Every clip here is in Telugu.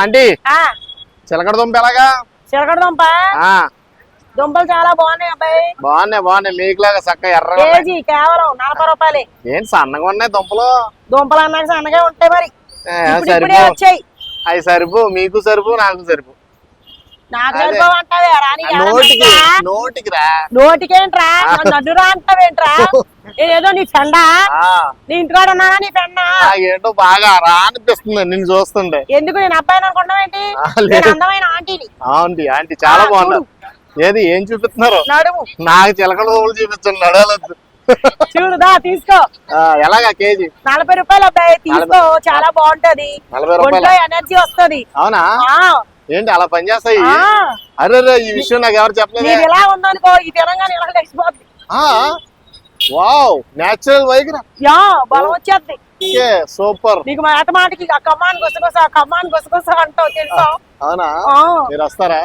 ఆ. చిలకడ దుంప ఎలాగా? చిలకడ దుంప? దుంపలు చాలా బాగున్నాయి అబ్బాయి. బాగున్నాయి బాగున్నాయి. మీకులాగా చక్క ఎర్రగా ఉన్నాయి. కేజీ కేవలం నలభై రూపాయలే. ఏంటి సన్నగా ఉన్నాయి దుంపలు? దుంపలు అన్నాక సన్నగా ఉంటాయి మరి. వచ్చాయి. అవి సరిపో. మీకు సరిపో నాకు సరిపో. అదే. నోటికి నోటికి రా. నోటికేంట్రా? నన్ను అడ్డురా అంటావేంట్రా? ఏదో నీ ఫ్రెండా? నీ ఇంటికాడ ఉన్నానా నీ ఫ్రెండా? నాకేంటో బాగా రా అనిపిస్తుంది నిన్ను చూస్తుంటే. ఎందుకు నేను అబ్బాయిని. నేను అందమైన ఆంటీని. ఆంటీ ఆంటీ చాలా బాగున్నారు ఏది ఏం చూపిస్తున్నారు? నాకు చిలకడ దుంపలు చూపించండి నడవలొద్దు చూడుదా తీసుకో. ఎలాగా కేజీ? నలభై రూపాయలు అబ్బాయి తీసుకో చాలా బాగుంటది. నలభై ఒంట్లో రూపాయలు ఎనర్జీ వస్తది. అవునా? ఏంటి అలా పనిచేస్తాయి అరే ఈ విషయం నాకు ఎవరు చెప్పలేదే? ఇలా ఉందనుకో ఈ తినంగానే ఇలా ఆ, వావ్ నేచురల్ వైగ్ర యా బలం వచ్చేద్ది ఓకే సూపర్ నీకు మాట మాటకి ఆ కమ్మాన్ గుసగుస ఆ కమ్మాన్ గుసగుస అంటావు తెలుసా? అవునా? మీరు వస్తారా?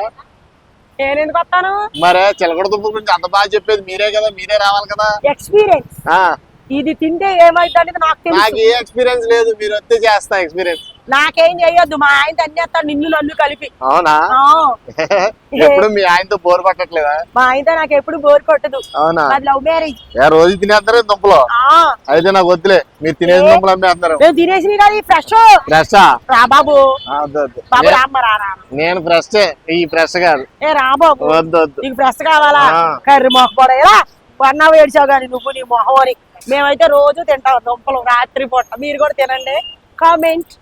నేను ఎందుకు వస్తాను? మరే చిలకడ దుంప గురించి అంత బాగా చెప్పేది మీరే కదా మీరే రావాలి కదా. ఎక్స్పీరియన్స్ ఆ. ఇది తింటే ఏమైంది అనేది నాకు తెలుసు. నాకు ఏ ఎక్స్పీరియన్స్ లేదు మీరు వస్తే చేస్తా ఎక్స్పీరియన్స్ నాకేం చేయొద్దు మా ఆయన అన్నేస్తాడు నిన్ను నన్ను కలిపి. అవునా? ఎప్పుడు మీ ఆయనతో బోర్ పట్టట్లేదా మా ఆయన నాకు ఎప్పుడు బోర్ కొట్టదు. అవునా? Love marriage. రోజు తినేస్తారు దుంపలు? ఆ. అయితే నాకు వద్దులే మీరు తినేది దుంపలు అమ్మేస్తున్నారు నేను తినేసి ఈ ఫ్రెష్ ఫ్రెషా బాబు. నేను ఫ్రెష్ ఈ ఫ్రెష్ కాదు. ఏ రా బాబు. వద్దు వద్దు. నీకు ఫ్రెష్ కావాలా. కర్రీ కూడా ఎలా? పన్నావు ఏడ్చావు కానీ నువ్వు నీ మొహం అని. మేమైతే రోజు తింటాం దుంపలు రాత్రి పూట. మీరు కూడా తినండి. కామెంట్